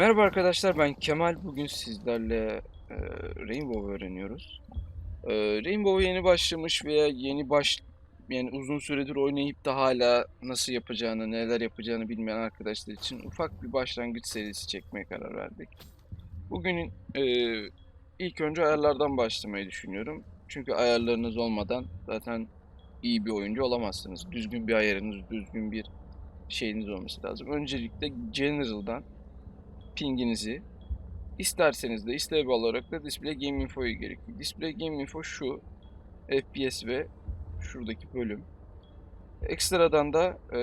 Merhaba arkadaşlar ben Kemal. Bugün sizlerle e, Rainbow öğreniyoruz. E, Rainbow yeni başlamış veya yeni baş yani uzun süredir oynayıp da hala nasıl yapacağını, neler yapacağını bilmeyen arkadaşlar için ufak bir başlangıç serisi çekmeye karar verdik. Bugün e, ilk önce ayarlardan başlamayı düşünüyorum. Çünkü ayarlarınız olmadan zaten iyi bir oyuncu olamazsınız. Düzgün bir ayarınız, düzgün bir şeyiniz olması lazım. Öncelikle General'dan pinginizi isterseniz de istable olarak da display game info'yu gerekiyor. Display game info şu FPS ve şuradaki bölüm. Ekstradan da e,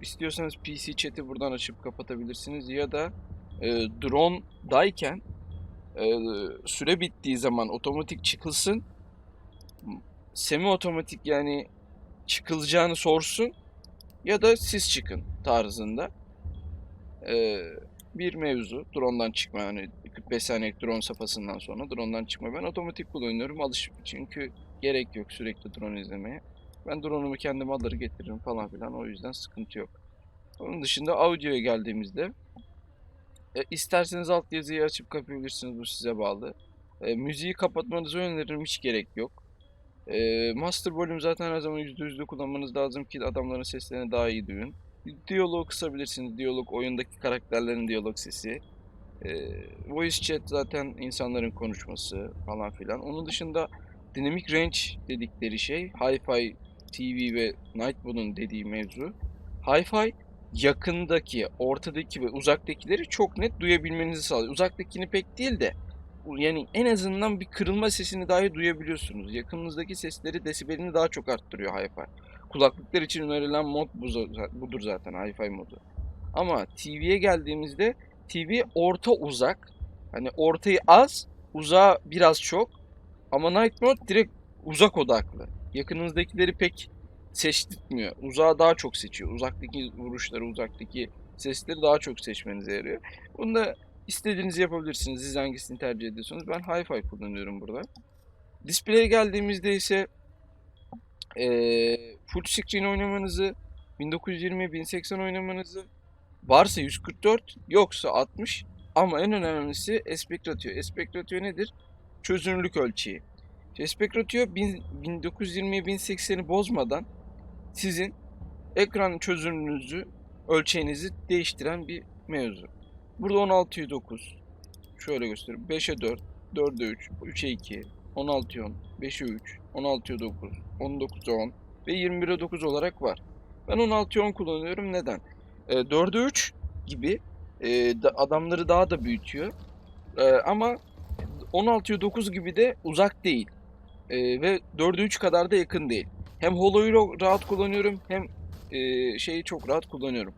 istiyorsanız PC chat'i buradan açıp kapatabilirsiniz ya da e, drone'dayken e, süre bittiği zaman otomatik çıkılsın. Semi otomatik yani çıkılacağını sorsun ya da siz çıkın tarzında. E, bir mevzu. Drone'dan çıkma yani 45 saniyelik drone safhasından sonra drone'dan çıkma. Ben otomatik kullanıyorum alış çünkü gerek yok sürekli drone izlemeye. Ben drone'umu kendim alır getiririm falan filan o yüzden sıkıntı yok. Onun dışında audio'ya geldiğimizde e, isterseniz alt yazıyı açıp kapayabilirsiniz bu size bağlı. E, müziği kapatmanızı öneririm hiç gerek yok. E, master volume zaten her zaman %100'de kullanmanız lazım ki adamların seslerini daha iyi duyun. Diyaloğu kısabilirsiniz. Diyalog oyundaki karakterlerin diyalog sesi. Ee, voice chat zaten insanların konuşması falan filan. Onun dışında dynamic range dedikleri şey Hi-Fi TV ve Nightmode'un dediği mevzu. Hi-Fi yakındaki, ortadaki ve uzaktakileri çok net duyabilmenizi sağlıyor. Uzaktakini pek değil de yani en azından bir kırılma sesini dahi duyabiliyorsunuz. Yakınınızdaki sesleri desibelini daha çok arttırıyor Hi-Fi. Kulaklıklar için önerilen mod bu, budur zaten Hi-Fi modu. Ama TV'ye geldiğimizde TV orta uzak. Hani ortayı az, uzağı biraz çok. Ama Night Mode direkt uzak odaklı. Yakınınızdakileri pek seçtirtmiyor. Uzağı daha çok seçiyor. Uzaktaki vuruşları, uzaktaki sesleri daha çok seçmenize yarıyor. Bunu da istediğinizi yapabilirsiniz. Siz hangisini tercih ediyorsanız. Ben Hi-Fi kullanıyorum burada. Display'e geldiğimizde ise ee, full screen oynamanızı, 1920 1080 oynamanızı, varsa 144, yoksa 60 ama en önemlisi aspect ratio. Aspect ratio nedir? Çözünürlük ölçeği. Aspect ratio 1920 1080'i bozmadan sizin ekran çözünürlüğünüzü, ölçeğinizi değiştiren bir mevzu. Burada 16'yı 9. Şöyle göstereyim. 5'e 4, 4'e 3, 3'e 2, 16'ya 10, 5'e 3, 16'ya 9, 19'a 10 ve 21'e 9 olarak var. Ben 16'ya 10 kullanıyorum. Neden? E, 4'e 3 gibi e, da, adamları daha da büyütüyor. E, ama 16'ya 9 gibi de uzak değil. E, ve 4'e 3 kadar da yakın değil. Hem Holo'yu rahat kullanıyorum hem e, şeyi çok rahat kullanıyorum.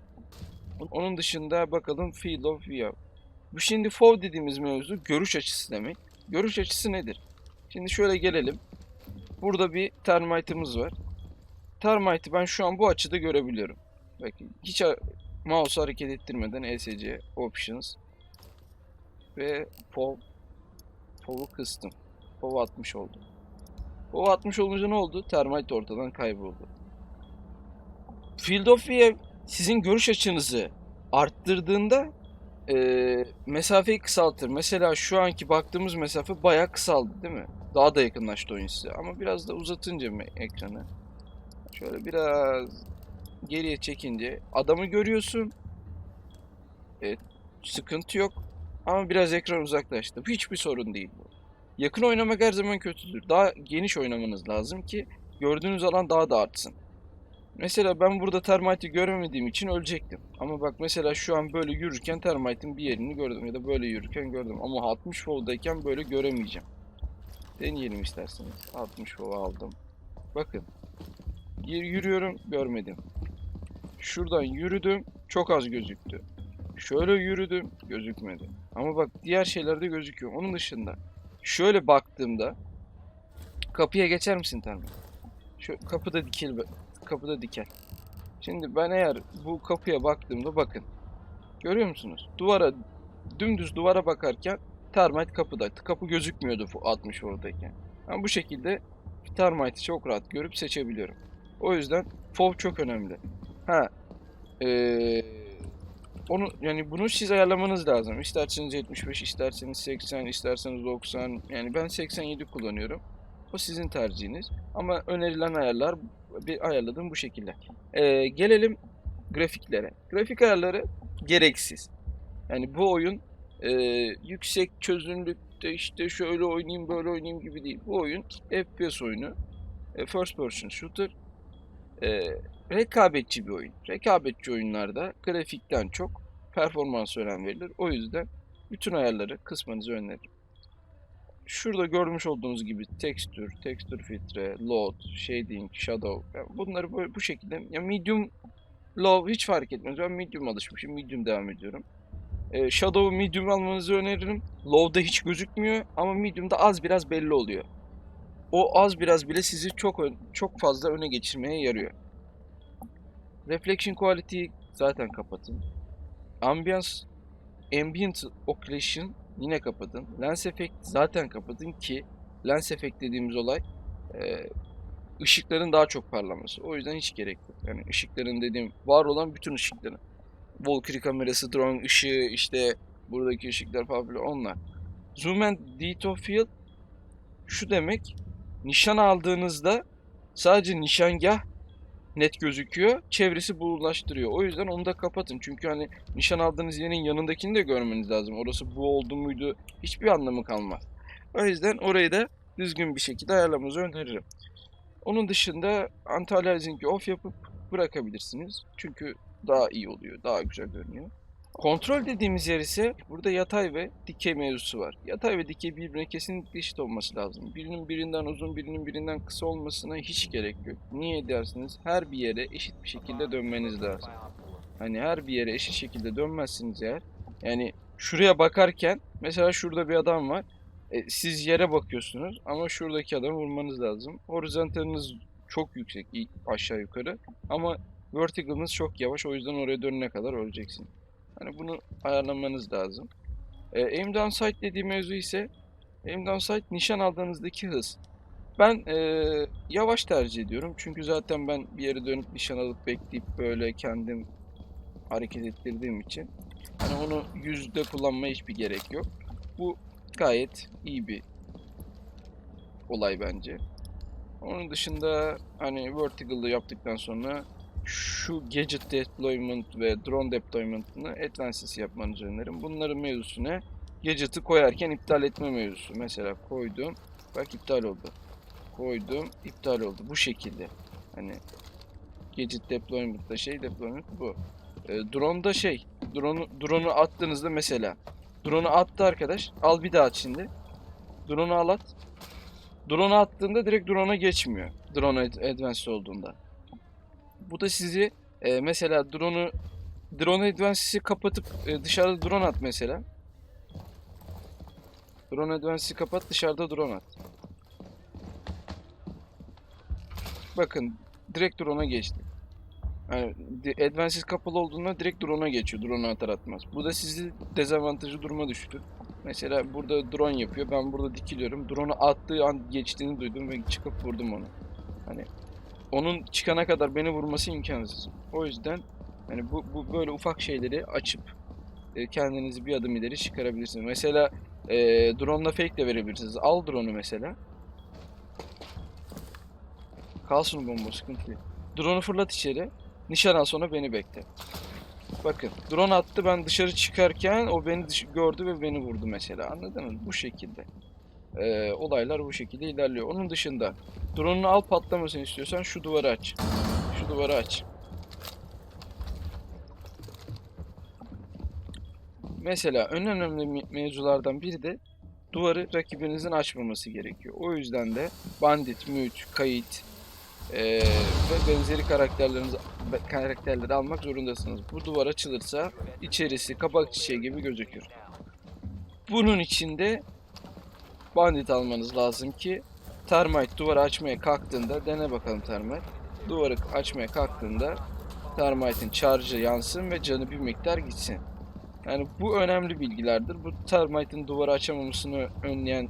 Onun dışında bakalım Field of View. Bu şimdi FOV dediğimiz mevzu görüş açısı demek. Görüş açısı nedir? Şimdi şöyle gelelim. Burada bir termite'ımız var. Termite'ı ben şu an bu açıda görebiliyorum. Bakın hiç mouse hareket ettirmeden ESC Options ve FOV FOV'u kıstım. FOV 60 oldu. FOV 60 olunca ne oldu? Termite ortadan kayboldu. Field of View sizin görüş açınızı arttırdığında e, mesafeyi kısaltır. Mesela şu anki baktığımız mesafe bayağı kısaldı değil mi? Daha da yakınlaştı oyun size. Ama biraz da uzatınca mı ekranı? Şöyle biraz geriye çekince adamı görüyorsun. Evet, sıkıntı yok. Ama biraz ekran uzaklaştı. Hiçbir sorun değil bu. Yakın oynamak her zaman kötüdür. Daha geniş oynamanız lazım ki gördüğünüz alan daha da artsın. Mesela ben burada termite'i göremediğim için ölecektim. Ama bak mesela şu an böyle yürürken termite'in bir yerini gördüm ya da böyle yürürken gördüm. Ama 60 foldayken böyle göremeyeceğim. Deneyelim isterseniz. 60 fold aldım. Bakın. Yürüyorum görmedim. Şuradan yürüdüm çok az gözüktü. Şöyle yürüdüm gözükmedi. Ama bak diğer şeylerde gözüküyor. Onun dışında şöyle baktığımda kapıya geçer misin Termite? Şu kapıda dikil kapıda dikel. Şimdi ben eğer bu kapıya baktığımda bakın. Görüyor musunuz? Duvara dümdüz duvara bakarken termite kapıda. Kapı gözükmüyordu 60 oradayken. Ben bu şekilde termite'i çok rahat görüp seçebiliyorum. O yüzden FOV çok önemli. Ha, ee, onu yani bunu siz ayarlamanız lazım. İsterseniz 75, isterseniz 80, isterseniz 90. Yani ben 87 kullanıyorum. O sizin tercihiniz. Ama önerilen ayarlar bir ayarladığım bu şekilde. Ee, gelelim grafiklere. Grafik ayarları gereksiz. Yani bu oyun e, yüksek çözünürlükte işte şöyle oynayayım böyle oynayayım gibi değil. Bu oyun FPS oyunu. E, first person shooter. E, rekabetçi bir oyun. Rekabetçi oyunlarda grafikten çok performans önem verilir. O yüzden bütün ayarları kısmanızı öneririm. Şurada görmüş olduğunuz gibi tekstür, tekstür filtre, load, shading, shadow yani bunları böyle bu şekilde ya medium, low hiç fark etmez. Ben medium alışmışım. Medium devam ediyorum. E, medium almanızı öneririm. Low'da hiç gözükmüyor ama medium'da az biraz belli oluyor. O az biraz bile sizi çok çok fazla öne geçirmeye yarıyor. Reflection quality zaten kapatın. Ambience ambient occlusion yine kapatın. Lens effect zaten kapatın ki lens effect dediğimiz olay e, ışıkların daha çok parlaması. O yüzden hiç gerek yok. Yani ışıkların dediğim var olan bütün ışıkların. Valkyrie kamerası, drone ışığı, işte buradaki ışıklar falan filan onlar. Zoom and of field şu demek nişan aldığınızda sadece nişangah net gözüküyor. Çevresi buğulaştırıyor. O yüzden onu da kapatın. Çünkü hani nişan aldığınız yerin yanındakini de görmeniz lazım. Orası bu oldu muydu hiçbir anlamı kalmaz. O yüzden orayı da düzgün bir şekilde ayarlamanızı öneririm. Onun dışında anti-aliasing'i off yapıp bırakabilirsiniz. Çünkü daha iyi oluyor. Daha güzel görünüyor. Kontrol dediğimiz yer ise burada yatay ve dikey mevzusu var. Yatay ve dikey birbirine kesinlikle eşit olması lazım. Birinin birinden uzun, birinin birinden kısa olmasına hiç gerek yok. Niye dersiniz? Her bir yere eşit bir şekilde dönmeniz lazım. Hani her bir yere eşit şekilde dönmezsiniz eğer. Yani şuraya bakarken mesela şurada bir adam var. E, siz yere bakıyorsunuz ama şuradaki adamı vurmanız lazım. Horizontaliniz çok yüksek aşağı yukarı ama vertical'ınız çok yavaş o yüzden oraya dönene kadar öleceksin. Hani bunu ayarlamanız lazım. E, aim down sight dediği mevzu ise aim down sight nişan aldığınızdaki hız. Ben e, yavaş tercih ediyorum çünkü zaten ben bir yere dönüp nişan alıp bekleyip böyle kendim hareket ettirdiğim için hani onu yüzde kullanmaya hiçbir gerek yok. Bu gayet iyi bir olay bence. Onun dışında hani vertical'ı yaptıktan sonra şu gadget deployment ve drone deployment'ını advanced yapmanızı öneririm. Bunların mevzusu ne? Gadget'ı koyarken iptal etme mevzusu. Mesela koydum. Bak iptal oldu. Koydum. iptal oldu. Bu şekilde. Hani gadget deployment'da şey deployment bu. E, drone'da şey. Drone'u drone'u attığınızda mesela Drone'u attı arkadaş. Al bir daha at şimdi. Drone'u al at. Drone'u attığında direkt drone'a geçmiyor. Drone ad- advanced olduğunda. Bu da sizi e, mesela drone'u drone advance'i kapatıp e, dışarıda drone at mesela. Drone advance'i kapat dışarıda drone at. Bakın direkt drone'a geçti. Yani advances kapalı olduğunda direkt drone'a geçiyor. Drone'a atar atmaz. Bu da sizi dezavantajlı duruma düştü. Mesela burada drone yapıyor. Ben burada dikiliyorum. Drone'u attığı an geçtiğini duydum ve çıkıp vurdum onu. Hani onun çıkana kadar beni vurması imkansız. O yüzden hani bu, bu böyle ufak şeyleri açıp e, kendinizi bir adım ileri çıkarabilirsiniz. Mesela e, drone'la fake de verebilirsiniz. Al drone'u mesela. Kalsın bomba sıkıntı değil. Drone'u fırlat içeri. Nişan sonra beni bekle. Bakın drone attı ben dışarı çıkarken o beni gördü ve beni vurdu mesela anladın mı? Bu şekilde. Ee, olaylar bu şekilde ilerliyor. Onun dışında drone'unu al patlamasını istiyorsan şu duvarı aç. Şu duvarı aç. Mesela en önemli me- mevzulardan biri de duvarı rakibinizin açmaması gerekiyor. O yüzden de bandit, mute, kayıt, ee, ve benzeri karakterlerinizi karakterleri almak zorundasınız. Bu duvar açılırsa içerisi kapak çiçeği gibi gözükür. Bunun için de bandit almanız lazım ki termite duvarı açmaya kalktığında dene bakalım termite. Duvarı açmaya kalktığında termite'in charge'ı yansın ve canı bir miktar gitsin. Yani bu önemli bilgilerdir. Bu termite'in duvarı açamamasını önleyen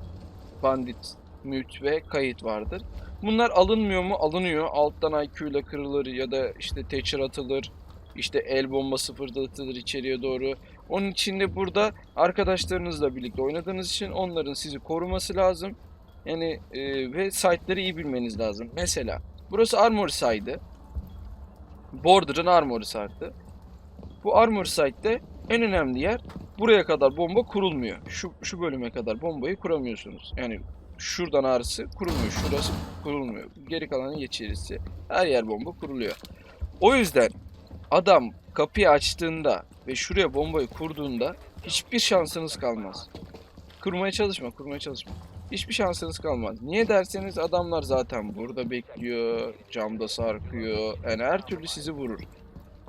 bandit, mute ve kayıt vardır. Bunlar alınmıyor mu? Alınıyor. Alttan IQ ile kırılır ya da işte teçhir atılır. İşte el bombası fırlatılır içeriye doğru. Onun için de burada arkadaşlarınızla birlikte oynadığınız için onların sizi koruması lazım. Yani e, ve site'ları iyi bilmeniz lazım. Mesela burası Armory site'ı. Border'ın Armory site'ı. Bu Armory site'de en önemli yer buraya kadar bomba kurulmuyor. Şu, şu bölüme kadar bombayı kuramıyorsunuz. Yani şuradan ağrısı kurulmuyor. Şurası kurulmuyor. Geri kalanın içerisi. Her yer bomba kuruluyor. O yüzden adam kapıyı açtığında ve şuraya bombayı kurduğunda hiçbir şansınız kalmaz. Kurmaya çalışma, kurmaya çalışma. Hiçbir şansınız kalmaz. Niye derseniz adamlar zaten burada bekliyor, camda sarkıyor. Yani her türlü sizi vurur.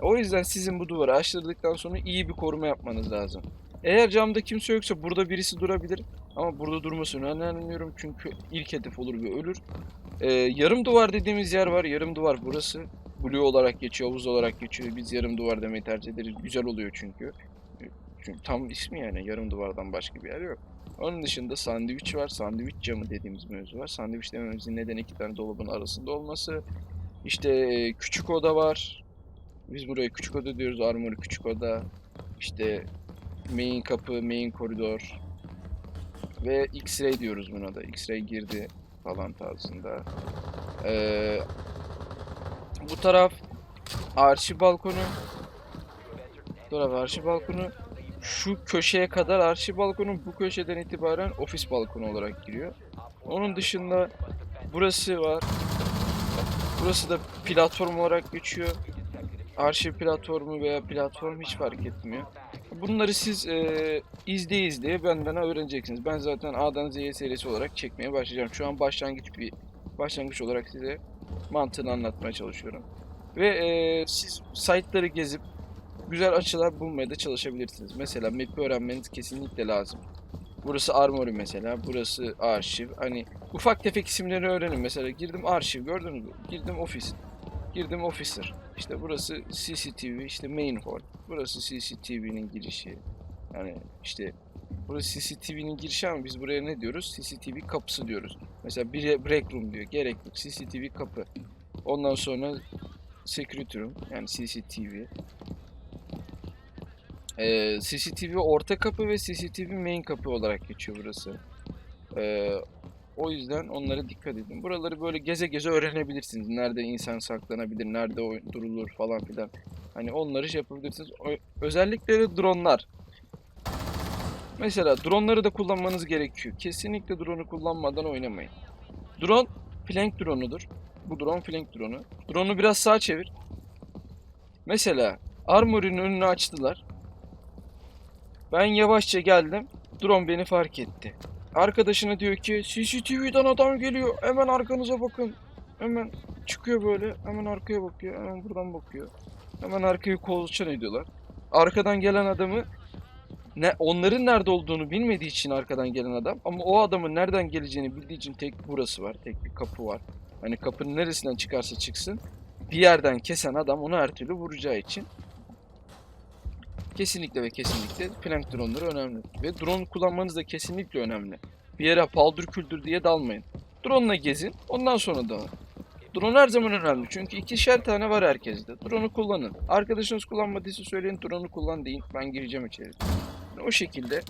O yüzden sizin bu duvarı açtırdıktan sonra iyi bir koruma yapmanız lazım. Eğer camda kimse yoksa burada birisi durabilir. Ama burada durmasını önermiyorum çünkü ilk hedef olur ve ölür. Ee, yarım duvar dediğimiz yer var. Yarım duvar burası. Blue olarak geçiyor, havuz olarak geçiyor. Biz yarım duvar demeyi tercih ederiz. Güzel oluyor çünkü. Çünkü tam ismi yani yarım duvardan başka bir yer yok. Onun dışında sandviç var. Sandviç camı dediğimiz mevzu var. Sandviç dememizin nedeni iki tane dolabın arasında olması. İşte e, küçük oda var. Biz buraya küçük oda diyoruz. Armory küçük oda. İşte main kapı, main koridor. Ve X-ray diyoruz buna da. X-ray girdi falan tarzında. Ee, bu taraf arşiv balkonu. Bu taraf arşiv balkonu. Şu köşeye kadar arşiv balkonu, bu köşeden itibaren ofis balkonu olarak giriyor. Onun dışında burası var. Burası da platform olarak geçiyor. Arşiv platformu veya platform hiç fark etmiyor. Bunları siz e, izleye izleye benden öğreneceksiniz. Ben zaten A'dan Z'ye serisi olarak çekmeye başlayacağım. Şu an başlangıç bir başlangıç olarak size mantığını anlatmaya çalışıyorum. Ve e, siz site'ları gezip güzel açılar bulmaya da çalışabilirsiniz. Mesela map'i öğrenmeniz kesinlikle lazım. Burası Armory mesela, burası arşiv. Hani ufak tefek isimleri öğrenin. Mesela girdim arşiv gördünüz mü? Girdim ofis. Girdim officer. İşte burası CCTV, işte main hall. Burası CCTV'nin girişi. Yani işte burası CCTV'nin girişi ama biz buraya ne diyoruz? CCTV kapısı diyoruz. Mesela bir break room diyor. Gerek yok. CCTV kapı. Ondan sonra security room yani CCTV. Ee, CCTV orta kapı ve CCTV main kapı olarak geçiyor burası. Ee, o yüzden onlara dikkat edin. Buraları böyle geze geze öğrenebilirsiniz. Nerede insan saklanabilir, nerede durulur falan filan. Hani onları şey yapabilirsiniz. Özellikle de dronlar. Mesela dronları da kullanmanız gerekiyor. Kesinlikle drone'u kullanmadan oynamayın. Drone flank drone'udur. Bu drone flank drone'u. Drone'u biraz sağa çevir. Mesela Armory'nin önünü açtılar. Ben yavaşça geldim. Drone beni fark etti. Arkadaşına diyor ki CCTV'den adam geliyor. Hemen arkanıza bakın. Hemen çıkıyor böyle. Hemen arkaya bakıyor. Hemen buradan bakıyor. Hemen arkayı kolçan ediyorlar. Arkadan gelen adamı ne onların nerede olduğunu bilmediği için arkadan gelen adam ama o adamın nereden geleceğini bildiği için tek burası var. Tek bir kapı var. Hani kapının neresinden çıkarsa çıksın bir yerden kesen adam onu her türlü vuracağı için kesinlikle ve kesinlikle flank drone'ları önemli. Ve drone kullanmanız da kesinlikle önemli. Bir yere paldır küldür diye dalmayın. Drone'la gezin, ondan sonra dalın. Drone her zaman önemli çünkü ikişer tane var herkeste. Drone'u kullanın. Arkadaşınız kullanmadıysa söyleyin drone'u kullan deyin. Ben gireceğim içeri. Yani o şekilde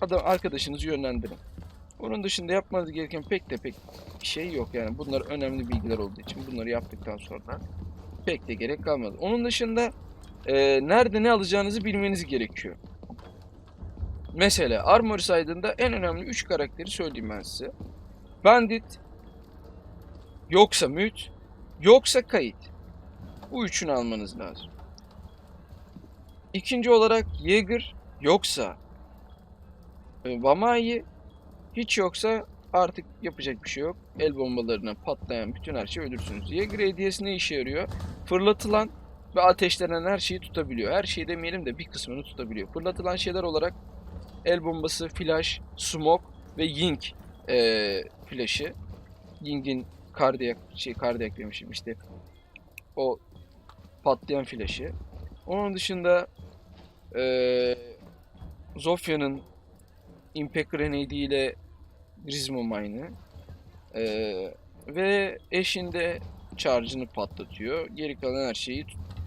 adam arkadaşınızı yönlendirin. Onun dışında yapmanız gereken pek de pek şey yok yani. Bunlar önemli bilgiler olduğu için bunları yaptıktan sonra pek de gerek kalmadı. Onun dışında e, nerede ne alacağınızı bilmeniz gerekiyor. Mesela Armory Side'ında en önemli 3 karakteri söyleyeyim ben size. Bandit, yoksa Müt, yoksa Kayıt. Bu üçünü almanız lazım. İkinci olarak Jäger, yoksa e, Vamai, hiç yoksa artık yapacak bir şey yok. El bombalarına patlayan bütün her şey ölürsünüz. Jäger hediyesi ne işe yarıyor? Fırlatılan ve ateşlenen her şeyi tutabiliyor. Her şeyi demeyelim de bir kısmını tutabiliyor. Fırlatılan şeyler olarak el bombası, flash, smoke ve ying eee flash'ı. Ying'in kardiyak şey kardiyak demişim işte o patlayan flash'ı. Onun dışında eee Zofya'nın Impact Grenade ile Grizmo Mine'ı eee, ve eşinde charge'ını patlatıyor. Geri kalan her şeyi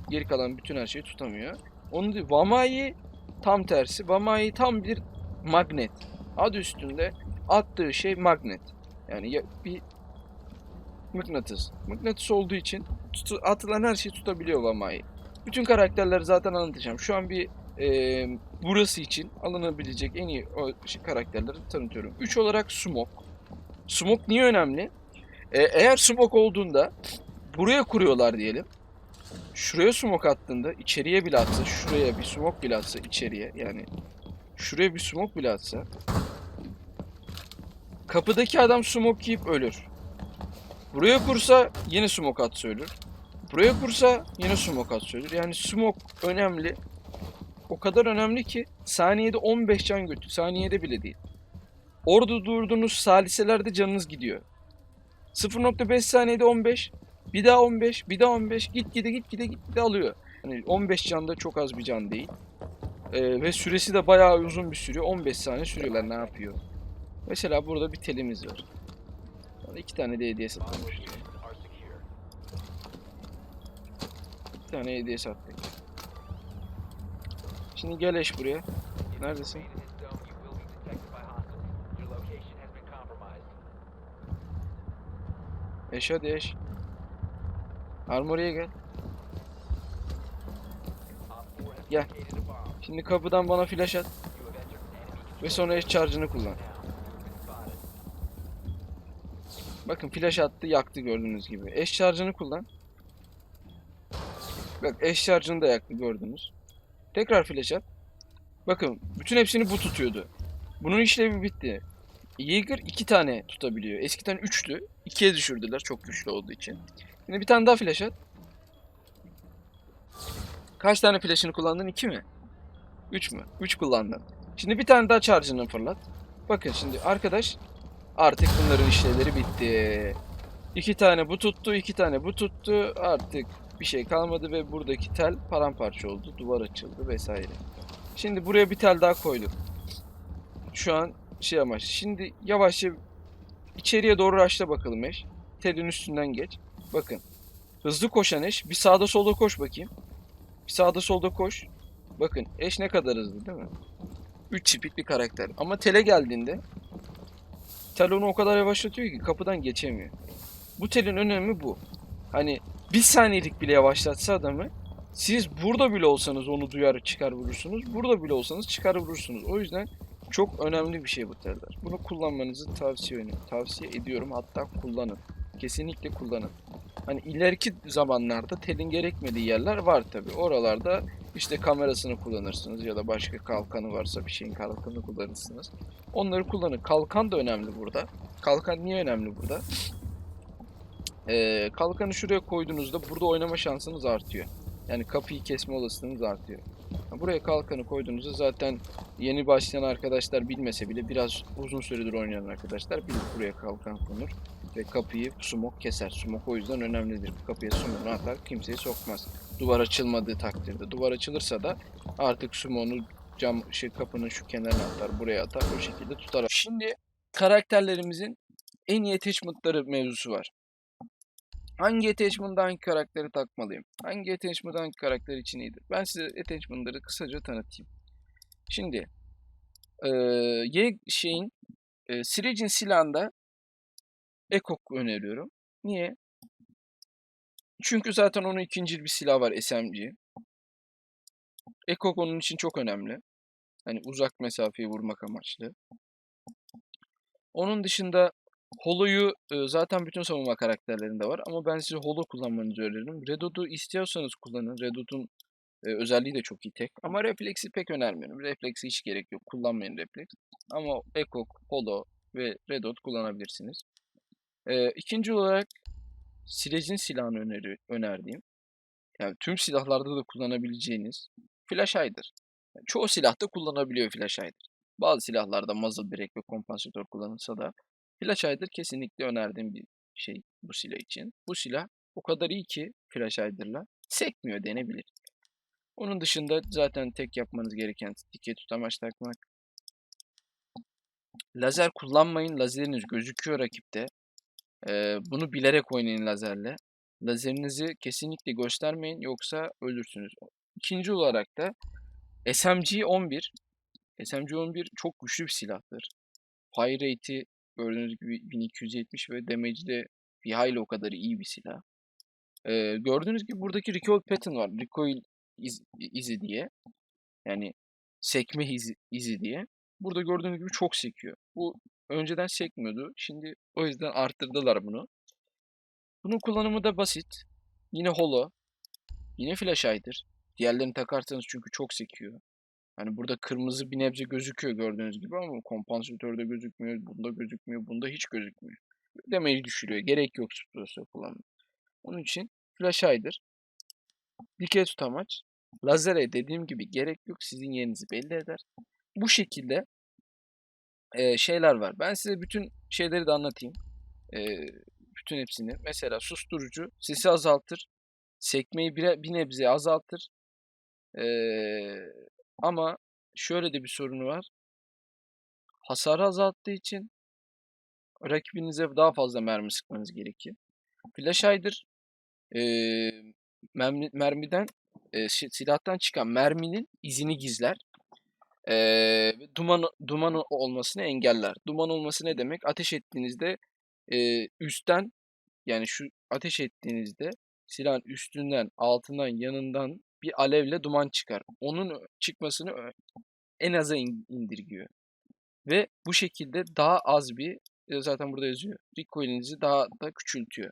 Geri kalan bütün her şeyi tutamıyor. Onu değil. Vamai tam tersi. Vamai tam bir magnet. Adı üstünde attığı şey magnet. Yani ya- bir mıknatıs. Mıknatıs olduğu için tutu- atılan her şeyi tutabiliyor Vamai. Bütün karakterleri zaten anlatacağım. Şu an bir e, burası için alınabilecek en iyi karakterleri tanıtıyorum. 3 olarak Smoke. Smoke niye önemli? E, eğer Smoke olduğunda buraya kuruyorlar diyelim. Şuraya smoke attığında içeriye bile atsa, şuraya bir smoke bile atsa içeriye yani şuraya bir smoke bile atsa kapıdaki adam smoke yiyip ölür. Buraya kursa yine smoke atsa ölür. Buraya kursa yine smoke atsa ölür. Yani smoke önemli. O kadar önemli ki saniyede 15 can götür. Saniyede bile değil. Orada durduğunuz saliselerde canınız gidiyor. 0.5 saniyede 15, bir daha 15, bir daha 15, git gide git gide git gide alıyor. Hani 15 can da çok az bir can değil. Ee, ve süresi de bayağı uzun bir sürüyor. 15 saniye sürüyorlar ne yapıyor? Mesela burada bir telimiz var. Sonra iki tane de hediye satılmış. Bir tane hediye sattık. Şimdi gel eş buraya. Neredesin? Eş hadi eş. Armory'e gel. Gel. Şimdi kapıdan bana flash at. Ve sonra eş charge'ını kullan. Bakın flash attı yaktı gördüğünüz gibi. Eş charge'ını kullan. Bak eş charge'ını da yaktı gördünüz. Tekrar flash at. Bakın bütün hepsini bu tutuyordu. Bunun işlevi bitti. Jaeger iki tane tutabiliyor. Eskiden üçlü. ikiye düşürdüler çok güçlü olduğu için. Şimdi bir tane daha flash at. Kaç tane flash'ını kullandın? İki mi? Üç mü? Üç kullandın. Şimdi bir tane daha charge'ını fırlat. Bakın şimdi arkadaş artık bunların işlevleri bitti. İki tane bu tuttu, iki tane bu tuttu. Artık bir şey kalmadı ve buradaki tel paramparça oldu. Duvar açıldı vesaire. Şimdi buraya bir tel daha koyduk. Şu an şey amaç. Şimdi yavaşça içeriye doğru raşla bakalım eş. Telin üstünden geç. Bakın. Hızlı koşan eş. Bir sağda solda koş bakayım. Bir sağda solda koş. Bakın eş ne kadar hızlı değil mi? 3 çipit bir karakter. Ama tele geldiğinde tel onu o kadar yavaşlatıyor ki kapıdan geçemiyor. Bu telin önemi bu. Hani bir saniyelik bile yavaşlatsa adamı siz burada bile olsanız onu duyar çıkar vurursunuz. Burada bile olsanız çıkar vurursunuz. O yüzden çok önemli bir şey bu teller. Bunu kullanmanızı tavsiye ediyorum. Tavsiye ediyorum hatta kullanın. Kesinlikle kullanın. Hani ileriki zamanlarda telin gerekmediği yerler var tabi. Oralarda işte kamerasını kullanırsınız ya da başka kalkanı varsa bir şeyin kalkanını kullanırsınız. Onları kullanın. Kalkan da önemli burada. Kalkan niye önemli burada? Ee, kalkanı şuraya koyduğunuzda burada oynama şansınız artıyor. Yani kapıyı kesme olasılığınız artıyor. Buraya kalkanı koyduğunuzda zaten yeni başlayan arkadaşlar bilmese bile biraz uzun süredir oynayan arkadaşlar bilir buraya kalkan konur ve kapıyı smoke keser. Smoke o yüzden önemlidir. Kapıya smoke'unu atar kimseyi sokmaz. Duvar açılmadığı takdirde. Duvar açılırsa da artık smoke'unu cam şey kapının şu kenarına atar, buraya atar o şekilde tutar. Şimdi karakterlerimizin en iyi attachment'ları mevzusu var. Hangi attachment'da hangi karakteri takmalıyım? Hangi attachment hangi karakter için iyidir? Ben size attachment'ları kısaca tanıtayım. Şimdi eee Y şeyin eee Siric'in silahında Ekok öneriyorum. Niye? Çünkü zaten onun ikinci bir silah var SMG. Ekok onun için çok önemli. Hani uzak mesafeyi vurmak amaçlı. Onun dışında Holo'yu zaten bütün savunma karakterlerinde var ama ben size Holo kullanmanızı öneririm. Redot'u istiyorsanız kullanın. Redot'un özelliği de çok iyi tek. Ama refleksi pek önermiyorum. Refleksi hiç gerek yok. Kullanmayın refleks. Ama Ekok, Holo ve Redot kullanabilirsiniz. E, ikinci olarak Silec'in silahını öneri, önerdiğim. Yani tüm silahlarda da kullanabileceğiniz Flash Hider. Yani çoğu silahta kullanabiliyor Flash Hider. Bazı silahlarda muzzle break ve kompansatör kullanılsa da Flash Hider kesinlikle önerdiğim bir şey bu silah için. Bu silah o kadar iyi ki Flash Hider'la sekmiyor denebilir. Onun dışında zaten tek yapmanız gereken dikey tutamaç takmak. Lazer kullanmayın. Lazeriniz gözüküyor rakipte. Ee, bunu bilerek oynayın lazerle. lazerinizi kesinlikle göstermeyin yoksa ölürsünüz. İkinci olarak da SMG-11. SMG-11 çok güçlü bir silahtır. Fire rate'i gördüğünüz gibi 1270 ve damage'i de bir hayli o kadar iyi bir silah. Ee, gördüğünüz gibi buradaki recoil pattern var. Recoil iz, izi diye. Yani sekme izi, izi diye. Burada gördüğünüz gibi çok sekiyor. Bu önceden sekmiyordu. Şimdi o yüzden arttırdılar bunu. Bunun kullanımı da basit. Yine holo. Yine flash hider. Diğerlerini takarsanız çünkü çok sekiyor. Hani burada kırmızı bir nebze gözüküyor gördüğünüz gibi ama kompansatörde gözükmüyor, bunda gözükmüyor, bunda hiç gözükmüyor. Demeyi düşürüyor. Gerek yok suppressor kullanmaya. Onun için flash hider, dikey tutamaç, lazere dediğim gibi gerek yok. Sizin yerinizi belli eder. Bu şekilde e, şeyler var. Ben size bütün şeyleri de anlatayım. E, bütün hepsini. Mesela susturucu sesi azaltır. Sekmeyi bir, bir nebze azaltır. Ee, ama şöyle de bir sorunu var. Hasarı azalttığı için rakibinize daha fazla mermi sıkmanız gerekiyor. Flash hider e, mermi, mermiden e, silahtan çıkan merminin izini gizler. E, duman duman olmasını engeller. Duman olması ne demek? Ateş ettiğinizde e, üstten yani şu ateş ettiğinizde silahın üstünden, altından, yanından bir alevle duman çıkar. Onun çıkmasını en aza indirgiyor. Ve bu şekilde daha az bir zaten burada yazıyor. Recoil'inizi daha da küçültüyor.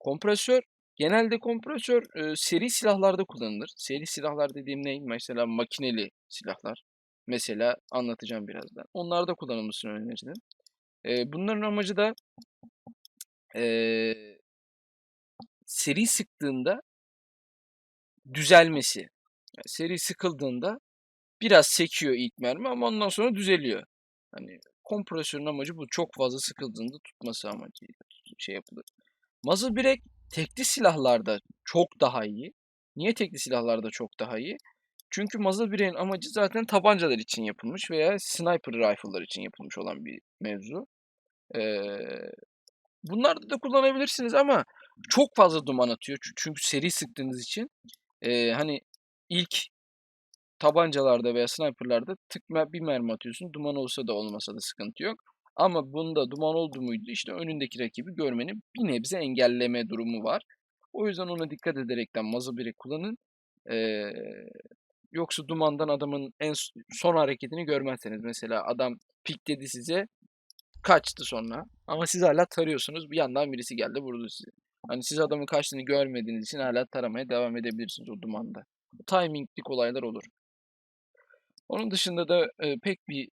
Kompresör genelde kompresör e, seri silahlarda kullanılır. Seri silahlar dediğim ne? Mesela makineli silahlar. Mesela anlatacağım birazdan. Onlarda kullanılmasını öneririm. E, bunların amacı da e, seri sıktığında düzelmesi. Yani seri sıkıldığında biraz sekiyor ilk mermi ama ondan sonra düzeliyor. Hani kompresörün amacı bu. Çok fazla sıkıldığında tutması amacıyla şey yapılır. Muzzle Brake tekli silahlarda çok daha iyi. Niye tekli silahlarda çok daha iyi? Çünkü muzzle brake'in amacı zaten tabancalar için yapılmış veya sniper rifle'lar için yapılmış olan bir mevzu. Ee, bunlarda da kullanabilirsiniz ama çok fazla duman atıyor. Çünkü seri sıktığınız için e, hani ilk tabancalarda veya sniperlarda tık bir mermi atıyorsun. Duman olsa da olmasa da sıkıntı yok. Ama bunda duman oldu muydu işte önündeki rakibi görmenin bir nebze engelleme durumu var. O yüzden ona dikkat ederekten mazı biri kullanın. Ee, yoksa dumandan adamın en son hareketini görmezseniz mesela adam pik dedi size kaçtı sonra ama siz hala tarıyorsunuz bir yandan birisi geldi vurdu sizi. Hani siz adamın kaçtığını görmediğiniz için hala taramaya devam edebilirsiniz o dumanda. Timinglik olaylar olur. Onun dışında da e, pek bir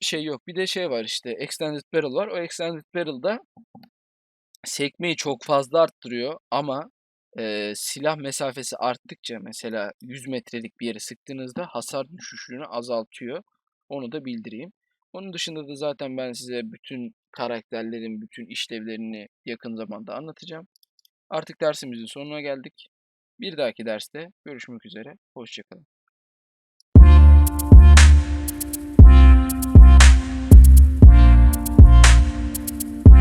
şey yok. Bir de şey var işte Extended Barrel var. O Extended Barrel'da sekmeyi çok fazla arttırıyor ama e, silah mesafesi arttıkça mesela 100 metrelik bir yere sıktığınızda hasar düşüşünü azaltıyor. Onu da bildireyim. Onun dışında da zaten ben size bütün karakterlerin bütün işlevlerini yakın zamanda anlatacağım. Artık dersimizin sonuna geldik. Bir dahaki derste görüşmek üzere. Hoşçakalın.